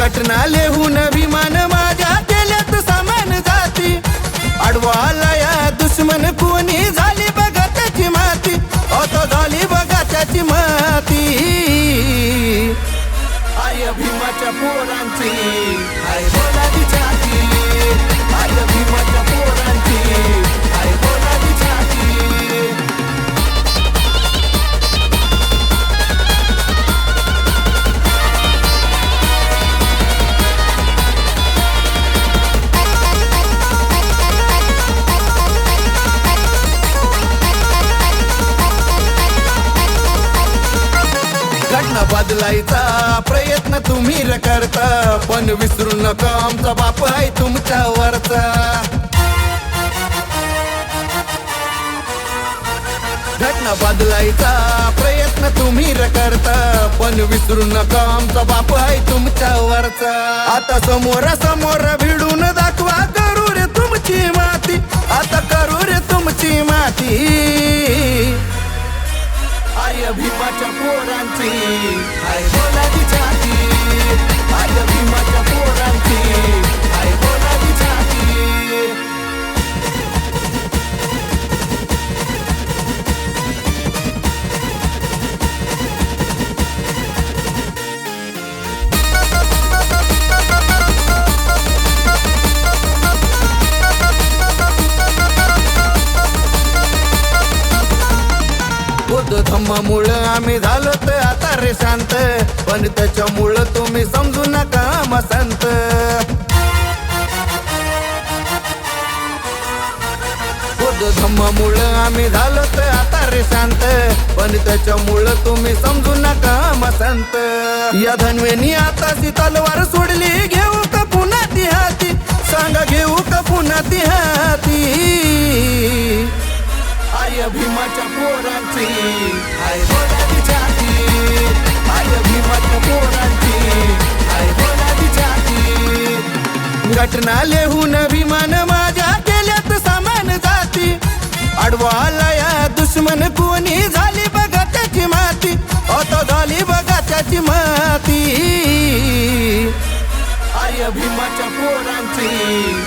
घटना लेहून विमान माझ्या केल्यात सामान जाती. अडवाला या दुश्मन कोणी झाली बघा त्याची माती. अतो झाली बघा त्याची माती. आय भीमाच्या पोरांची आय बोला तिच्या आय भीमाच्या बदलायचा प्रयत्न तुम्ही र करता पण विसरू नका आमचा बाप आहे तुमच्या वरचा घटना बदलायचा प्रयत्न तुम्ही र करता पण विसरू नका आमचा बाप आहे तुमच्या वरचा आता समोर समोर भिडून दाखवा करू रे तुमची माती. आता करू रे तुमची माती. भीमाच्या पोरांची. आय बोलाची छाती बुद्ध आम्ही झालो तर आता रे शांत. पण त्याच्यामुळं तुम्ही समजू नका आम्हा संत धम्मामुळं आम्ही झालो तर आता रे शांत. पण त्याच्यामुळं तुम्ही समजू नका आम्हा संत या धनवेनी आता ती तलवार सोडली घेऊ का पुन्हा ती हाती? सांगा घेऊ का पुन्हा ती हाती? आय आय घटना लिहून अभिमान माझ्या केल्यात सामान जाती. अडवा लया दुश्मन कोणी झाली बघा त्याची माती. आता झाली बघा त्याची माती. आय अभिमाच्या पोरांची.